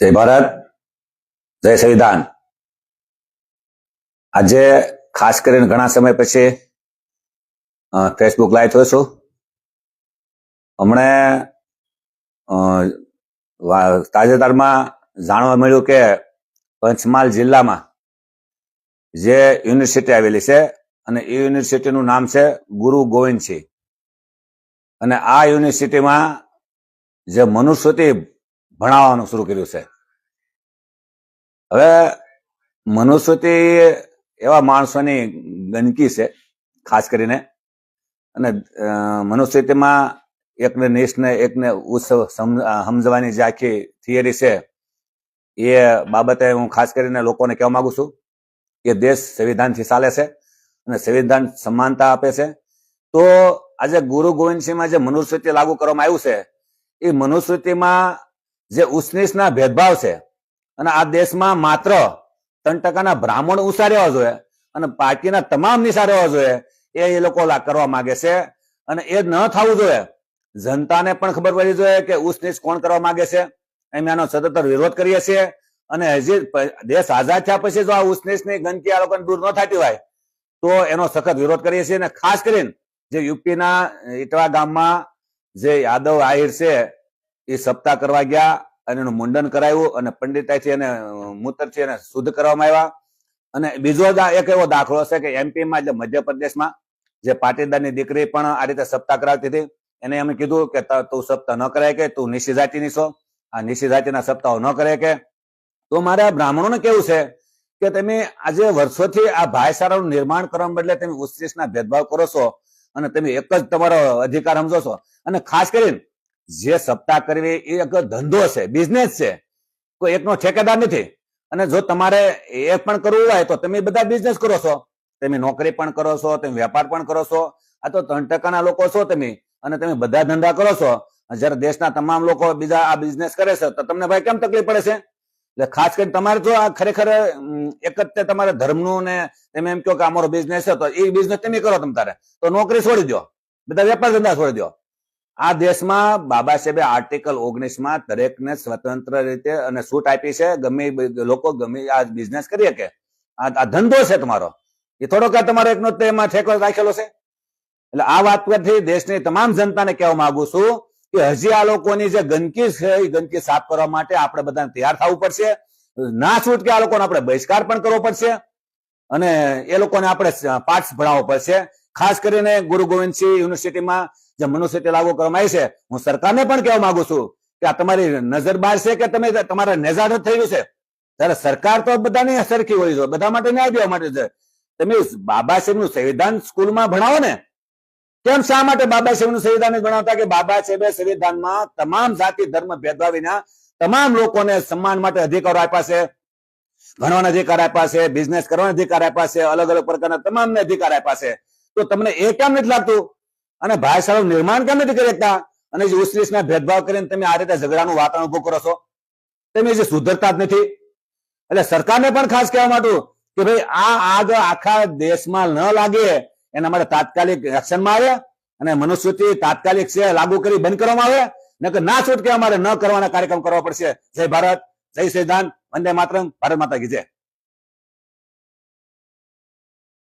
જય ભારત, જય સંવિધાન. આજે ખાસ કરીને ઘણા સમય પછી ફેસબુક લાઈવ થયો છું. હમણે તાજેતરમાં જાણવા મળ્યું કે પંચમહાલ જિલ્લામાં જે યુનિવર્સિટી આવેલી છે અને એ યુનિવર્સિટીનું નામ છે ગુરુ ગોવિંદસિંહ. અને આ યુનિવર્સિટીમાં જે મનુસ્મૃતિ ભણાવવાનું શરૂ કર્યું છે. હવે મનુસ્મૃતિ એવા માણસોની ગંદકી છે, ખાસ કરીને. અને મનુસ્મૃતિમાં એકને નિષ્ઠને એકને ઉત્સવ સમજવાની જે આખી થિયરી છે, એ બાબતે હું ખાસ કરીને લોકોને કહેવા માંગુ છું કે દેશ સંવિધાનથી ચાલે છે અને સંવિધાન સમાનતા આપે છે. તો આજે ગુરુ ગોવિંદસિંહમાં જે મનુસ્મૃતિ લાગુ કરવામાં આવ્યું છે, એ મનુસ્મૃતિમાં જે ઉચ્ચનીચના ભેદભાવ છે. અને આ દેશમાં માત્ર ત્રણ ટકાના બ્રાહ્મણ ઊંચા રહેવા જોઈએ અને બાકીના તમામ નીચા રહેવા જોઈએ એ એ લોકો કરવા માંગે છે. અને એ ન થવું જોઈએ. જનતાને પણ ખબર પડવી જોઈએ કે ઉચ્ચ કોણ કરવા માંગે છે. એમ આનો સતત વિરોધ કરીએ છીએ. અને હજી દેશ આઝાદ થયા પછી જો આ નીચની ગંદકી આ લોકોને દૂર ન થતી હોય, તો એનો સખત વિરોધ કરીએ છીએ. અને ખાસ કરીને જે યુપીના ઇટવા ગામમાં જે યાદવ આહિર છે એ સપ્તાહ કરવા ગયા અને એનું મુંડન કરાવ્યું અને પંડિતાઈથી એને મૂતરથી એને શુદ્ધ કરવામાં આવ્યા. અને બીજો એક એવો દાખલો છે કે એમપીમાં એટલે મધ્યપ્રદેશમાં જે પાટીદારની દીકરી પણ આ રીતે સપ્તાહ કરાવતી હતી, એને એમ કીધું કે તું સપ્તાહ ન કરાય કે, તું નિશી જાતિની છો. આ નિશી જાતિના સપ્તાહો ન કરે કે. તો મારે બ્રાહ્મણોને કેવું છે કે તમે આજે વર્ષોથી આ ભાઈચારાનું નિર્માણ કરવા બદલે તમે ઉચ્ચના ભેદભાવ કરો છો અને તમે એક જ તમારો અધિકાર સમજો છો. અને ખાસ કરીને જે સપ્તાહ કરવી એ એક ધંધો છે બિઝનેસ છે. કોઈ એકનો ઠેકેદાર નથી. અને જો તમારે એ પણ કરવું હોય તો તમે બધા બિઝનેસ કરો છો. તમે નોકરી પણ કરો છો, તમે વેપાર પણ કરો છો, આ તો ત્રણ ટકાના લોકો છો તમે. અને તમે બધા ધંધા કરો છો. જ્યારે દેશના તમામ લોકો બીજા આ બિઝનેસ કરે છે, તો તમને ભાઈ કેમ તકલીફ પડે છે? એટલે ખાસ કરીને તમારે જો આ ખરેખર એક જ તમારે ધર્મનું ને તમે એમ કહો કે અમારો બિઝનેસ છે, તો એ બિઝનેસ તમે કરો તમ તારે. તો નોકરી છોડી દો બધા વેપાર ધંધા છોડી દો આ દેશમાં બાબા સાહેબે આર્ટિકલ ઓગણીસમાં દરેકને સ્વતંત્ર રીતે અને છૂટ આપી છે. ગમે લોકો ગમે આ બિઝનેસ કરી શકે આ ધંધો છે તમારો. એ થોડો કે તમારો એકનો એમાં ઠેકો રાખેલો છે. એટલે આ વાત પરથી દેશની તમામ જનતાને કહેવા માંગુ છું કે હજી આ લોકોની જે ગંદકી છે, એ ગંદકી સાફ કરવા માટે આપણે બધાને તૈયાર થવું પડશે. ના છૂટ કે આ લોકોને આપણે બહિષ્કાર પણ કરવો પડશે અને એ લોકોને આપણે પાઠ ભણાવવો પડશે. ખાસ કરીને ગુરુ ગોવિંદસિંહ યુનિવર્સિટીમાં જે મનુસ્મૃતિ લાગુ કરવામાં આવી છે, હું સરકારને પણ કહેવા માંગુ છું કે આ તમારી નજર બહાર છે કે તમે તમારા નેઝાડ થયેલું છે? ત્યારે સરકાર તો બધાની સરખી હોય છે, બધા માટે ન્યાય દેવા માટે છે. તમે બાબા સાહેબનું સંવિધાન સ્કૂલમાં ભણાવો ને, કેમ શા માટે બાબા સાહેબનું સંવિધાન નથી ભણાવતા કે બાબા સાહેબે સંવિધાનમાં તમામ જાતિ, ધર્મ, ભેદભાવ વિના તમામ લોકોને સન્માન માટે અધિકારો આપ્યા છે? ભણવાના અધિકાર આપ્યા છે બિઝનેસ કરવાના અધિકાર આપ્યા છે અલગ અલગ પ્રકારના તમામને અધિકાર આપ્યા છે. તો તમને એ કેમ નથી લાગતું? અને ભાઈચારાનું નિર્માણ કેમ નથી કરી શકતા? અને જે ઉચ્ચ ભેદભાવ કરીને તમે આ રીતે ઝઘડાનું વાતાવરણ ઉભું કરો છો? તમે જે સુધરતા જ નથી. એટલે સરકારને પણ ખાસ કહેવા માંગુ કે ભાઈ, આ આગ આખા દેશમાં ન લાગે, એના માટે તાત્કાલિક એક્શનમાં આવે અને મનુસ્મૃતિ તાત્કાલિક છે, લાગુ કરી બંધ કરવામાં આવે. નકર ના છૂટકે અમારે ન કરવાના કાર્યક્રમ કરવા પડશે. જય ભારત, જય સંવિધાન વંદે માતરમ, ભારત માતા કી